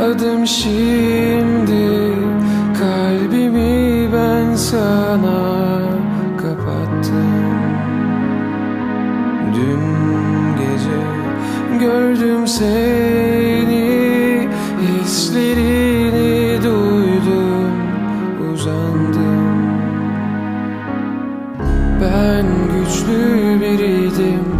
Adım şimdi kalbimi ben sana kapattım. Dün gece gördüm seni Hislerini duydum uzandım. Ben güçlü biriydim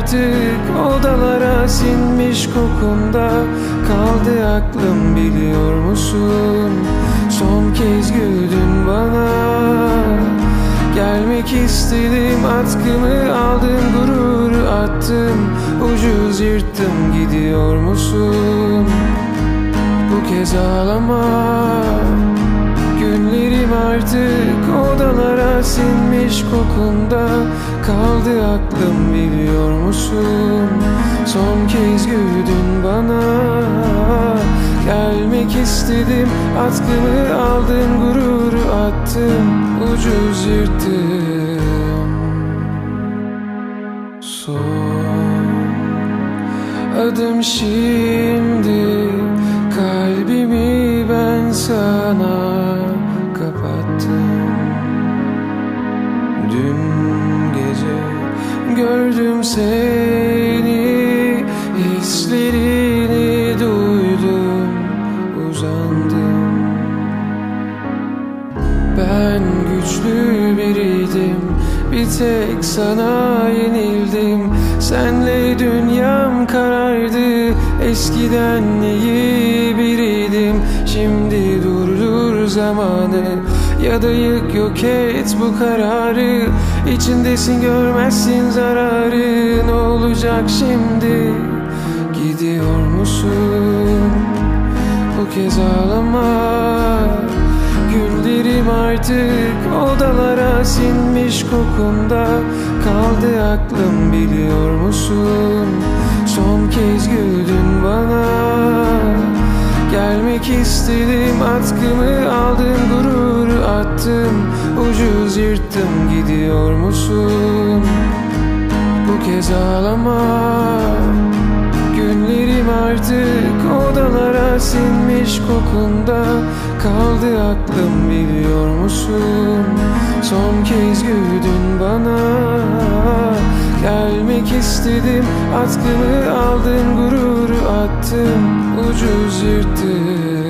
artık odalara sinmiş kokunda Kaldı aklım biliyor musun? Son kez güldün bana. Gelmek istedim atkımı aldım gururu attım Ucuz yırttım gidiyor musun? Bu kez ağlama Günlerim artık odalara sinmiş kokunda Kaldı aklım biliyor musun? Son kez güldün bana Gelmek istedim atkımı aldın gururu attım Ucuz yırttım Son adım şimdi Kalbimi ben sana seni Hislerini duydum uzandım. Ben güçlü biriydim Bir tek sana yenildim. Senle dünyam karardı Eskiden iyi biriydim. Şimdi zamanı Ya da yık yok et bu kararı. İçindesin görmezsin zararı. Ne olacak şimdi? Gidiyor musun? Bu kez ağlama. Günlerim artık odalara sinmiş kokunda. Kaldı aklım biliyor musun? Son kez güldün bana Gelmek istedim atkımı aldım gururu attım. Ucuz yırttım gidiyor musun? Bu kez ağlama. Günlerim artık odalara sinmiş kokunda Kaldı aklım biliyor musun? Son kez güldün bana. Gelmek istedim atkımı aldın gururu attım Ucuz yırttım